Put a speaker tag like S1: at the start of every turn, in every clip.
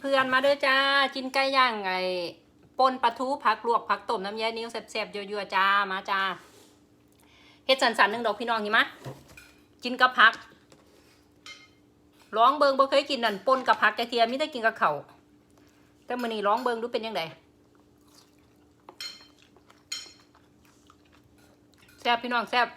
S1: เพื่อนๆมาเด้อจ้ากินไก่ย่างไอ้ปนปลาทูผักลวกผักต้มน้ำยานิ้วแซ่บๆยั่วๆจ้ามาจ้าเฮ็ดสันๆหนึ่งดอกพี่น้องนี่มะกินกับผักร้องเบิงบ่เคยกินนั่นปนกับผักกระเทียมมิได้กินกับเขาวแต่มื้อนี้ร้องเบิงดูเป็นยังไงแซ่บพี่น้องแซ่บ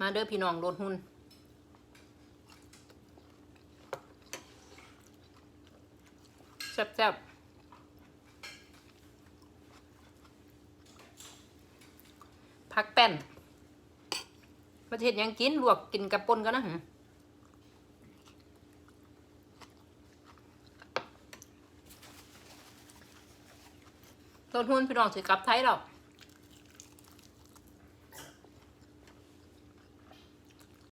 S1: มาเด้อพี่น้องโดดหุ่นแซ่บๆผักแป้นประเทศยังกินลวกกินกับปนกันนะหึโดดหุ่นพี่น้องสิกลับไทยแล้ว